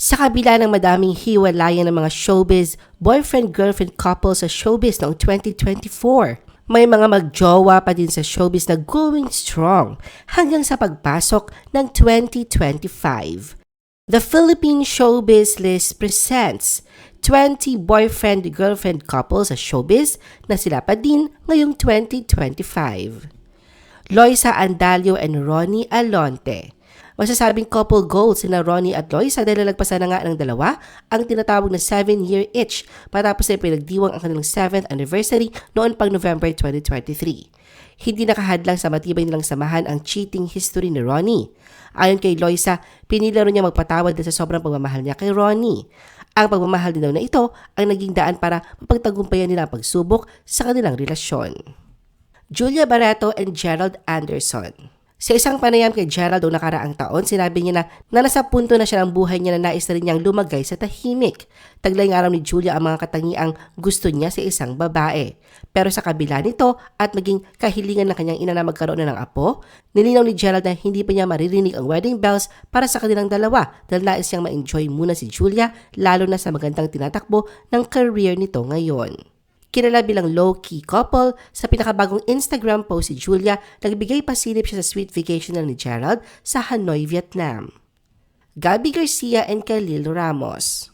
Sa kabila ng madaming hiwalayan ng mga showbiz, boyfriend-girlfriend couple sa showbiz noong 2024, may mga magjowa pa din sa showbiz na going strong hanggang sa pagpasok ng 2025. The Philippine Showbiz List presents 20 boyfriend-girlfriend couples sa showbiz na sila pa din ngayong 2025. Loisa Andalio and Ronnie Alonte. Masasabing couple goals sina Ronnie at Loisa dahil nalagpasan na nga ng dalawa ang tinatawag na 7-year itch matapos ay pinagdiwang ang kanilang 7th anniversary noon pang November 2023. Hindi nakahadlang sa matibay nilang samahan ang cheating history ni Ronnie. Ayon kay Loisa, pinilaro niya magpatawad sa sobrang pagmamahal niya kay Ronnie. Ang pagmamahal din daw na ito ang naging daan para mapagtagumpayan nila ang pagsubok sa kanilang relasyon. Julia Barreto and Gerald Anderson. Sa isang panayam kay Gerald noong nakaraang taon, sinabi niya na, na nasa punto na siya ng buhay niya na nais na rin niyang lumagay sa tahimik. Taglay nga raw ni Julia ang mga katangiang gusto niya sa isang babae. Pero sa kabila nito at maging kahilingan ng kanyang ina na magkaroon na ng apo, nilinaw ni Gerald na hindi pa niya maririnig ang wedding bells para sa kanilang dalawa dahil nais niyang ma-enjoy muna si Julia lalo na sa magandang tinatakbo ng career nito ngayon kilala bilang low-key couple. Sa pinakabagong Instagram post si Julia, nagbigay pasilip siya sa sweet vacation ni Gerald sa Hanoi, Vietnam. Gabby Garcia and Khalil Ramos.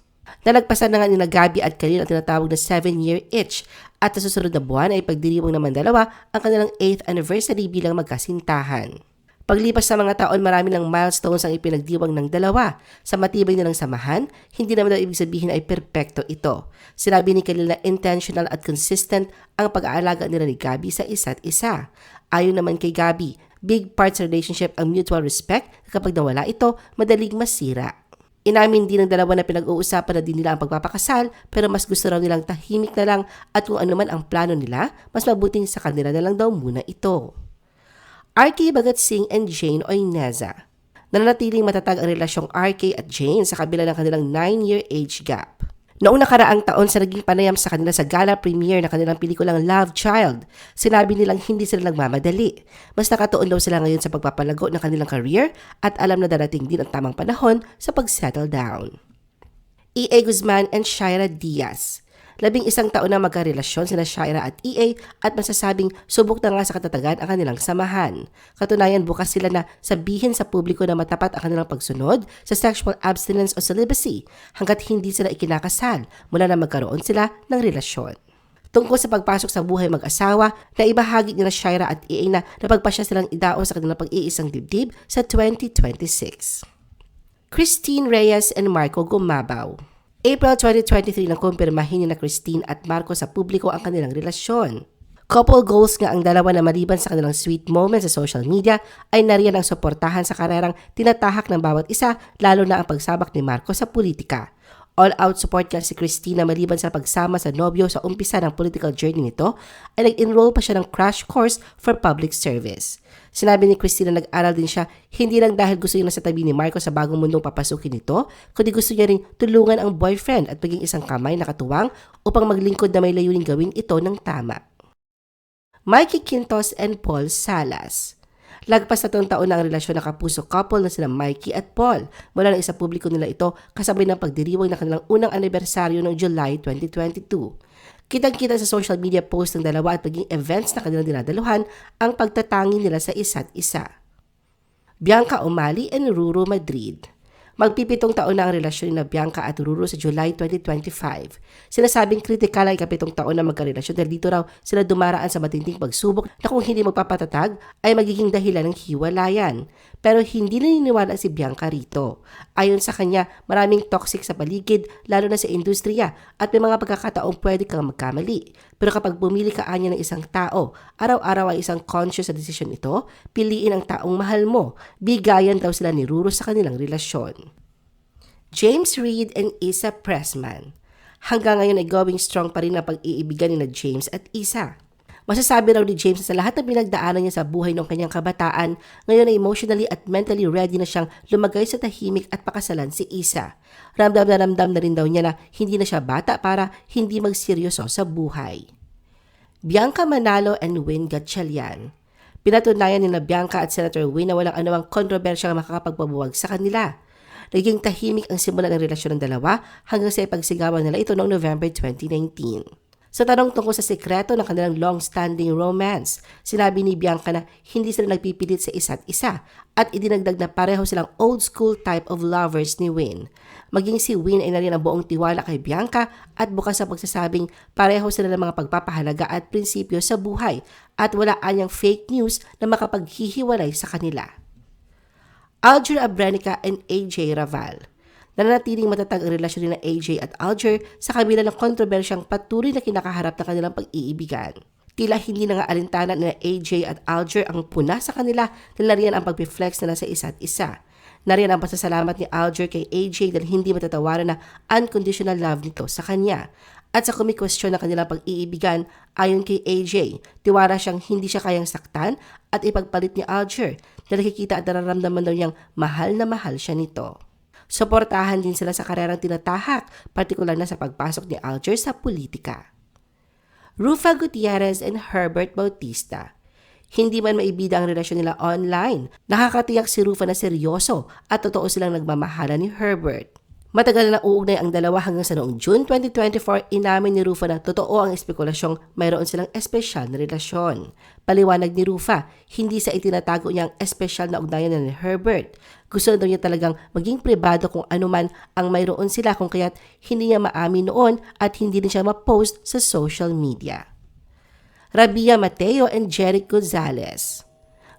Nalagpasan na nga ni na at Khalil ang tinatawag na 7-year itch at sa susunod na buwan ay pagdiriwang naman dalawa ang kanilang 8th anniversary bilang magkasintahan. Paglipas sa mga taon, marami ng milestones ang ipinagdiwang ng dalawa. Sa matibay nilang samahan, hindi naman daw ibig sabihin ay perpekto ito. Sinabi ni Khalil na intentional at consistent ang pag-aalaga nila ni Gabi sa isa't isa. Ayon naman kay Gabi, big part sa relationship ang mutual respect kapag nawala ito, madaling masira. Inamin din ng dalawa na pinag-uusapan na din nila ang pagpapakasal pero mas gusto raw nilang tahimik na lang at kung ano man ang plano nila, mas mabuting sa kanila na lang daw muna ito. RK Bagat Singh and Jane Oineza. Nananatiling matatag ang relasyong RK at Jane sa kabila ng kanilang 9-year age gap. Noong nakaraang taon sa naging panayam sa kanila sa gala premiere ng kanilang pelikulang Love Child, sinabi nilang hindi sila nagmamadali. Mas nakatuon daw sila ngayon sa pagpapalago ng kanilang career at alam na darating din ang tamang panahon sa pag-settle down. E.A. Guzman and Shaira Diaz labing isang taon na magkarelasyon sina Shaira at EA at masasabing subok na nga sa katatagan ang kanilang samahan. Katunayan bukas sila na sabihin sa publiko na matapat ang kanilang pagsunod sa sexual abstinence o celibacy hanggat hindi sila ikinakasal mula na magkaroon sila ng relasyon tungkol sa pagpasok sa buhay mag-asawa na ibahagi nila Shaira at EA na napagpasya silang idaon sa kanilang pag-iisang dibdib sa 2026. Christine Reyes and Marco Gumabaw April 2023 nang kumpirmahin ni na Christine at Marco sa publiko ang kanilang relasyon. Couple goals nga ang dalawa na maliban sa kanilang sweet moments sa social media ay nariyan ang suportahan sa karerang tinatahak ng bawat isa lalo na ang pagsabak ni Marco sa politika. All-out support niya si Christina maliban sa pagsama sa nobyo sa umpisa ng political journey nito, ay nag-enroll pa siya ng crash course for public service. Sinabi ni Christina nag-aral din siya hindi lang dahil gusto niya sa tabi ni Marco sa bagong mundong papasukin nito, kundi gusto niya rin tulungan ang boyfriend at maging isang kamay na katuwang upang maglingkod na may layuning gawin ito ng tama. Mikey Quintos and Paul Salas Lagpas na taong taon na ang relasyon ng kapuso couple na sila Mikey at Paul. Mula ng isa publiko nila ito kasabay ng pagdiriwang ng kanilang unang anibersaryo noong July 2022. Kitang-kita sa social media post ng dalawa at maging events na kanilang dinadaluhan ang pagtatangi nila sa isa't isa. Bianca Umali and Ruru Madrid Magpipitong taon na ang relasyon ni Bianca at Ruru sa July 2025. Sinasabing kritikal ay kapitong taon na magkarelasyon dahil dito raw sila dumaraan sa matinding pagsubok na kung hindi magpapatatag ay magiging dahilan ng hiwalayan. Pero hindi naniniwala si Bianca rito. Ayon sa kanya, maraming toxic sa paligid lalo na sa industriya at may mga pagkakataong pwede kang magkamali. Pero kapag bumili ka anya ng isang tao, araw-araw ay isang conscious sa desisyon ito, piliin ang taong mahal mo. Bigayan daw sila ni Ruru sa kanilang relasyon. James Reed and Isa Pressman. Hanggang ngayon ay going strong pa rin ang pag-iibigan ni na James at Isa. Masasabi raw ni James sa lahat ng pinagdaanan niya sa buhay ng kanyang kabataan, ngayon ay emotionally at mentally ready na siyang lumagay sa tahimik at pakasalan si Isa. Ramdam na ramdam na rin daw niya na hindi na siya bata para hindi magseryoso sa buhay. Bianca Manalo and Win Gatchalian Pinatunayan ni Bianca at Senator Win na walang anumang kontrobersyang makakapagpabuwag sa kanila. naging tahimik ang simula ng relasyon ng dalawa hanggang sa ipagsigawan nila ito noong November 2019. Sa tanong tungkol sa sekreto ng kanilang long-standing romance, sinabi ni Bianca na hindi sila nagpipilit sa isa't isa at idinagdag na pareho silang old school type of lovers ni Win. Maging si Win ay narin ang buong tiwala kay Bianca at bukas sa pagsasabing pareho sila ng mga pagpapahalaga at prinsipyo sa buhay at wala anyang fake news na makapaghihiwalay sa kanila. Alger Abrenica and AJ Raval nananatiling matatag ang relasyon ni na AJ at Alger sa kabila ng kontrobersyang patuloy na kinakaharap ng kanilang pag-iibigan. Tila hindi na nga alintana ni AJ at Alger ang puna sa kanila dahil nariyan ang pag-flex na sa isa't isa. Nariyan ang pasasalamat ni Alger kay AJ dahil hindi matatawaran na unconditional love nito sa kanya. At sa kumikwestiyon ng kanilang pag-iibigan, ayon kay AJ, tiwara siyang hindi siya kayang saktan at ipagpalit ni Alger dahil nakikita at nararamdaman daw niyang mahal na mahal siya nito. Suportahan din sila sa karerang tinatahak, partikular na sa pagpasok ni Alger sa politika. Rufa Gutierrez and Herbert Bautista hindi man maibida ang relasyon nila online, nakakatiyak si Rufa na seryoso at totoo silang nagmamahala ni Herbert. Matagal na uugnay ang dalawa hanggang sa noong June 2024, inamin ni Rufa na totoo ang espekulasyong mayroon silang espesyal na relasyon. Paliwanag ni Rufa, hindi sa itinatago niyang espesyal na ugnayan ni Herbert. Gusto daw niya talagang maging pribado kung ano man ang mayroon sila kung kaya't hindi niya maamin noon at hindi din siya ma-post sa social media. Rabia Mateo and Jeric Gonzalez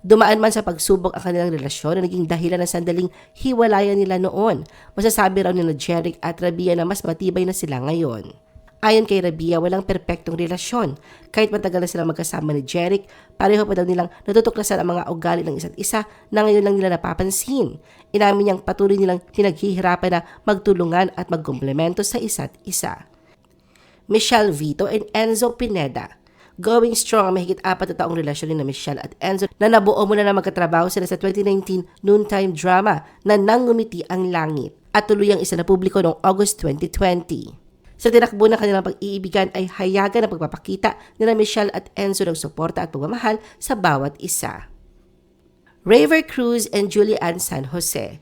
Dumaan man sa pagsubok ang kanilang relasyon na naging dahilan ng sandaling hiwalayan nila noon. Masasabi raw ni Jeric at Rabia na mas matibay na sila ngayon. Ayon kay Rabia, walang perpektong relasyon. Kahit matagal na silang magkasama ni Jeric, pareho pa daw nilang natutuklasan ang mga ugali ng isa't isa na ngayon lang nila napapansin. Inamin niyang patuloy nilang pinaghihirapan na magtulungan at magkomplemento sa isa't isa. Michelle Vito and Enzo Pineda going strong ang mahigit apat na taong relasyon ni na Michelle at Enzo na nabuo muna na magkatrabaho sila sa 2019 noontime drama na Nangumiti ang Langit at tuluyang isa na publiko noong August 2020. Sa tinakbo ng kanilang pag-iibigan ay hayagan ang pagpapakita ni na Michelle at Enzo ng suporta at pagmamahal sa bawat isa. Raver Cruz and Julian San Jose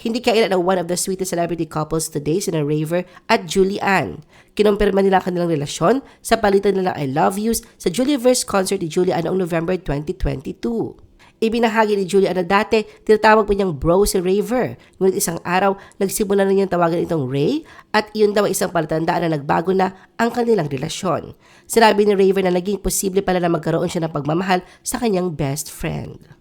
hindi kailan ang one of the sweetest celebrity couples today, sina Raver at Julian. Kinumpirma nila ang kanilang relasyon sa palitan nila I Love Yous sa Juliaverse concert ni Julian noong November 2022. Ibinahagi ni Julian na dati, tinatawag pa niyang bro si Raver. Ngunit isang araw, nagsimula na niyang tawagan itong Ray at iyon daw ay isang palatandaan na nagbago na ang kanilang relasyon. Sinabi ni Raver na naging posible pala na magkaroon siya ng pagmamahal sa kanyang best friend.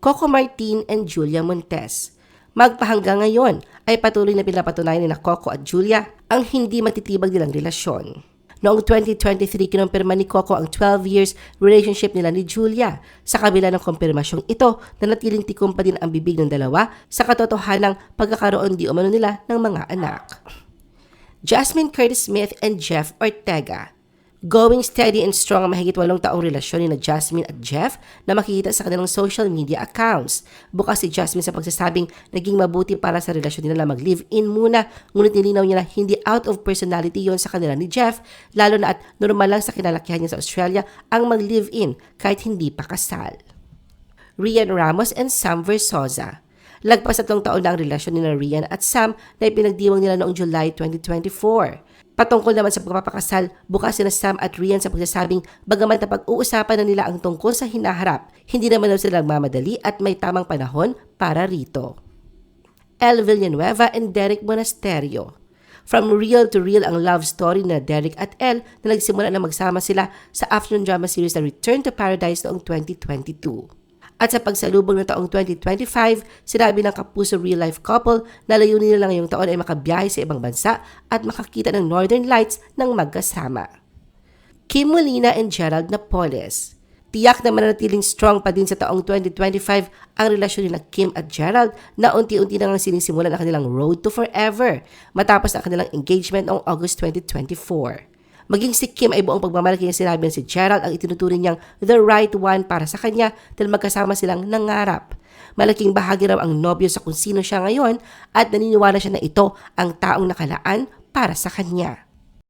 Coco Martin and Julia Montes magpahanggang ngayon ay patuloy na pinapatunayan ni Coco at Julia ang hindi matitibag nilang relasyon. Noong 2023, kinumpirma ni Coco ang 12 years relationship nila ni Julia. Sa kabila ng kumpirmasyong ito, nanatiling tikom pa din ang bibig ng dalawa sa katotohanang pagkakaroon di umano nila ng mga anak. Jasmine Curtis Smith and Jeff Ortega Going steady and strong ang mahigit walong taong relasyon ni na Jasmine at Jeff na makikita sa kanilang social media accounts. Bukas si Jasmine sa pagsasabing naging mabuti para sa relasyon nila mag-live-in muna ngunit nilinaw niya na hindi out of personality yon sa kanila ni Jeff lalo na at normal lang sa kinalakihan niya sa Australia ang mag-live-in kahit hindi pa kasal. Rian Ramos and Sam Versosa Lagpas tatlong taon na ang relasyon ni Rian at Sam na ipinagdiwang nila noong July 2024. Patungkol naman sa pagpapakasal, bukas sina Sam at Rian sa pagsasabing bagaman na pag-uusapan na nila ang tungkol sa hinaharap, hindi naman daw sila nagmamadali at may tamang panahon para rito. El Villanueva and Derek Monasterio From real to real ang love story na Derek at El na nagsimula na magsama sila sa afternoon drama series na Return to Paradise noong 2022. At sa pagsalubong ng taong 2025, sinabi ng kapuso real-life couple na layunin nila ngayong taon ay makabiyahe sa ibang bansa at makakita ng Northern Lights ng magkasama. Kim Molina and Gerald Napoles Tiyak na mananatiling strong pa din sa taong 2025 ang relasyon nila Kim at Gerald na unti-unti nang sinisimulan ang kanilang road to forever matapos ang kanilang engagement noong August 2024. Maging si Kim ay buong pagmamalaki niya sinabi si Gerald ang itinuturing niyang the right one para sa kanya dahil magkasama silang nangarap. Malaking bahagi raw ang nobyo sa kung sino siya ngayon at naniniwala siya na ito ang taong nakalaan para sa kanya.